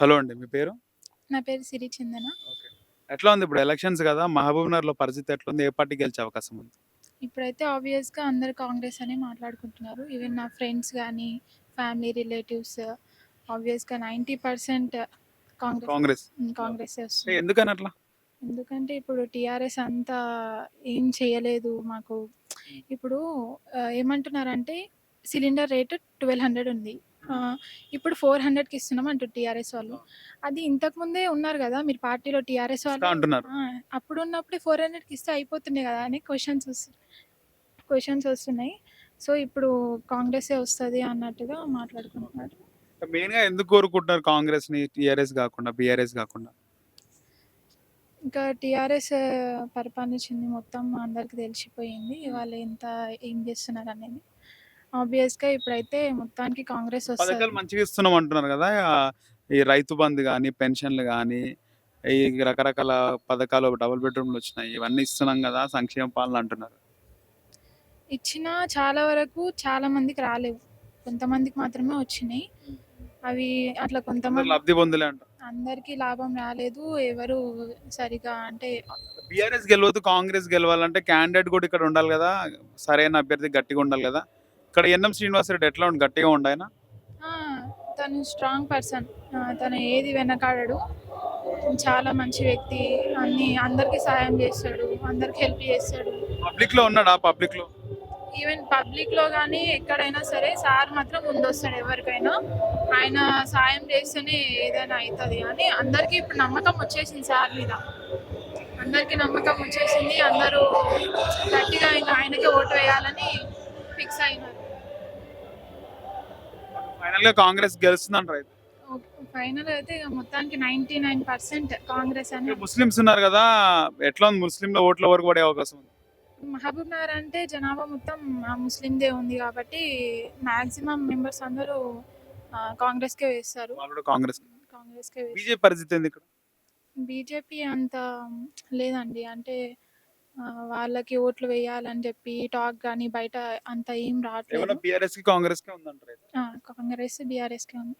Hello అండి మీ పేరు? నా పేరు సిరి చందన. ఎట్లా ఉంది ఇప్పుడు ఎలక్షన్స్ కదా మహబూబ్ నగర్లో పరిస్థితి ఎట్లా ఉంది ఏ పార్టీ గెలిచే అవకాశం ఉంది? ఇప్పుడైతే ఆబ్వియస్గా అందరు కాంగ్రెస్ అని మాట్లాడుకుంటున్నారు. ఈవెన్ నా ఫ్రెండ్స్ కానీ ఫ్యామిలీ రిలేటివ్స్ ఆబ్వియస్గా నైంటీ పర్సెంట్ కాంగ్రెస్. కాంగ్రెస్. కాంగ్రెస్ ఏ, వస్తుంది ఎందుకని అట్లా? ఎందుకంటే ఇప్పుడు టీఆర్ఎస్ అంతా ఏం చేయలేదు మాకు. ఇప్పుడు ఆ, ఏమంటున్నారంటే సిలిండర్ రేట్ ట్వెల్వ్ హండ్రెడ్ ఉంది. ఆ, ఇప్పుడు ఫోర్ హండ్రెడ్కి ఇస్తున్నాం అంటారు టీఆర్ఎస్ వాళ్ళు. అది ఇంతకు ముందే ఉన్నారు కదా మీరు పార్టీలో టీఆర్ఎస్ ఇస్తా వాళ్ళు అంటున్నారు. ఆ, అప్పుడు ఉన్నప్పుడే ఫోర్ హండ్రెడ్కి ఇస్తే అయిపోతుండే కదా అని క్వశ్చన్స్ వస్తున్నాయి క్వశ్చన్స్ వస్తున్నాయి. సో ఇప్పుడు కాంగ్రెసే వస్తుంది అన్నట్టుగా మాట్లాడుకుంటున్నారు. మెయిన్గా ఎందుకు కోరుకుంటున్నారు కాంగ్రెస్ని టిఆర్ఎస్ కాకుండా బిఆర్ఎస్ కాకుండా? ఇంకా టీఆర్ఎస్ పరిపాలించింది మొత్తం అందరికి తెలిసిపోయింది. వాళ్ళు ఎంత ఏం చేస్తున్నారు అనేది. ఆబ్వియస్గా ఇప్పుడైతే మొత్తానికి కాంగ్రెస్ వస్తుంది. పథకాలు మంచిగా ఇస్తున్నాం అంటున్నారు కదా ఈ రైతు బంధు కానీ పెన్షన్లు కానీ ఈ రకరకాల పథకాలు డబుల్ బెడ్రూమ్లు వచ్చినాయి ఇవన్నీ ఇస్తున్నాం కదా సంక్షేమ పాలన అంటున్నారు. ఇచ్చిన చాలా వరకు చాలా మందికి రాలేవు. కొంతమందికి మాత్రమే వచ్చినాయి. అవి అట్లా అందరూ కొంతమంది లబ్ధి పొందలే అంటారు అందరికీ లాభం రాలేదు. ఎవరు సరిగా అంటే బీఆర్ఎస్ గెలవద్దు కాంగ్రెస్ గెలవాలంటే క్యాండిడేట్ కూడా ఇక్కడ ఉండాలి కదా సరైన అభ్యర్థి గట్టిగా ఉండాలి కదా. ఇక్కడ ఎన్ఎం శ్రీనివాస్ రెడ్డి ఎట్లా ఉండి? గట్టిగా ఉండాయన తను స్ట్రాంగ్ పర్సన్. తను ఏది వెనకాడడు. చాలా మంచి వ్యక్తి. అన్ని అందరికీ సహాయం చేస్తాడు. అందరికి హెల్ప్ చేస్తాడు. పబ్లిక్లో ఉన్నాడా? పబ్లిక్లో ఈవెన్ పబ్లిక్లో కానీ ఎక్కడైనా సరే సార్ మాత్రం ముందొస్తాడు ఎవరికైనా. ఆయన సాయం చేస్తేనే ఏదైనా అవుతుంది అని అందరికీ ఇప్పుడు నమ్మకం వచ్చేసింది సార్ మీద. అందరికీ నమ్మకం వచ్చేసింది. అందరూ గట్టిగా ఇంకా ఆయనకే ఓటు వేయాలని ఫిక్స్ అయినారు. ఫైనల్గా కాంగ్రెస్ గెలుస్తుంది అంటారు అయితే ఫైనల్ అయితే ఇక మొత్తానికి నైంటీ నైన్ పర్సెంట్ కాంగ్రెస్ అని ముస్లిమ్స్ ఉన్నారు కదా ఎట్లా ఉంది? ముస్లింల ఓట్ల వరకు పడే అవకాశం ఉంది. మహబూబ్ నగర్ అంటే జనాభా మొత్తం ఆ ముస్లిందే ఉంది కాబట్టి మాక్సిమం మెంబర్స్ అందరూ ఆ, కాంగ్రెస్కే వేస్తారు. వాళ్ళు కూడా కాంగ్రెస్. కాంగ్రెస్కే వేస్తారు. బీజేపీ పరిస్థితి ఏంది ఇక్కడ? బీజేపీ అంత లేదండి. అంటే ఆ, వాళ్ళకి ఓట్లు వేయాలని చెప్పి టాక్ కానీ బయట అంత ఏం రావట్లేదు. బీఆర్ఎస్కి కాంగ్రెస్కి ఉందంటారు అయితే? ఆ, కాంగ్రెస్ బీఆర్ఎస్కే ఉంది.